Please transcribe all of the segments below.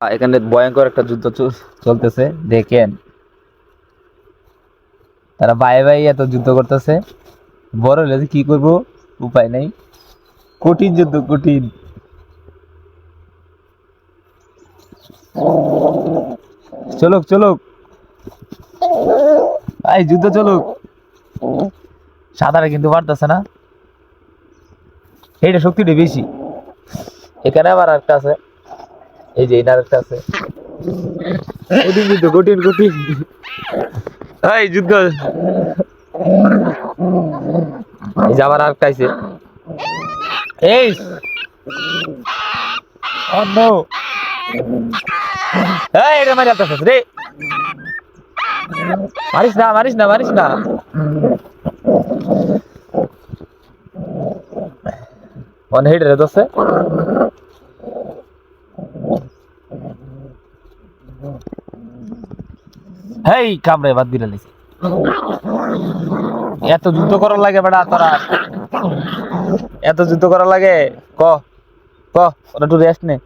এখানে ভয়ঙ্কর একটা যুদ্ধ চলতেছে, দেখেন। তারা ভাই ভাই এত যুদ্ধ করতেছে। বড় হলে কি করব? উপায় নেই। কঠিন যুদ্ধ, কঠিন। চলুক চলুক। এই যুদ্ধ চলুক। সাঁতারে কিন্তু পারতেছে না। এইটা শক্তিটা বেশি। এখানে আবার একটা আছে। এই যে এনার একটা আছে। কঠিন যুদ্ধ কঠিন কঠিন। এই যুদ্ধ। এই যে আবার আরেকটা আছে এই। অন্য এই এটা মারি আসতেছিস রে। মারিস না মারিস না মারিস না। অন হেড রে দোস্তে হেই, কামড়ে বাদ লিছি এত যুদ্ধ করার লাগে বেটা তোরা। এত যুদ্ধ করার লাগে? ক ক, ওরা একটু রেস্ট নে।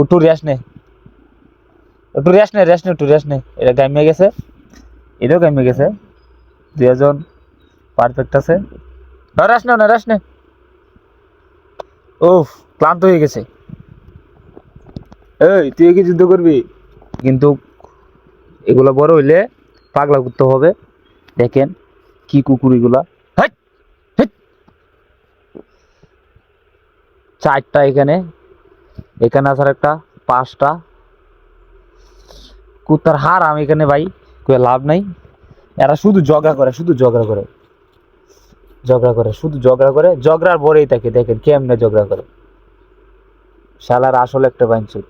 একটু রেস্ট নে। একটু রেস্ট নে রেস্ট নে, একটু রেস্ট নে। এটা গাইমে গেছে। এটাও গাইমে গেছে। দুজন পারফেক্ট আছে। না রেস্ট নে, না রেস্ট নে। উফ, ক্লান্ত হয়ে গেছে। এই, তুই কি যুদ্ধ করবি? কিন্তু এগুলো বড় হইলে পাগলা করতে হবে। দেখেন কি কুকুর এগুলা। চারটা এখানে। এখানে আসার একটা পাঁচটা। কুত্তার হার আমি এখানে ভাই কই লাভ নাই। এরা শুধু ঝগড়া করে, শুধু ঝগড়া করে। ঝগড়া করে, শুধু ঝগড়া করে। ঝগড়ার পরেই থাকে দেখেন কেমনে ঝগড়া করে। শালার আসলে একটা বাইনচুত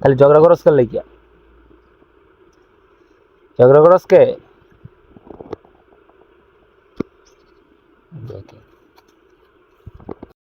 খালি ঝগড়া করস কার লাগিয়া ঝগড়া করস কে দেখে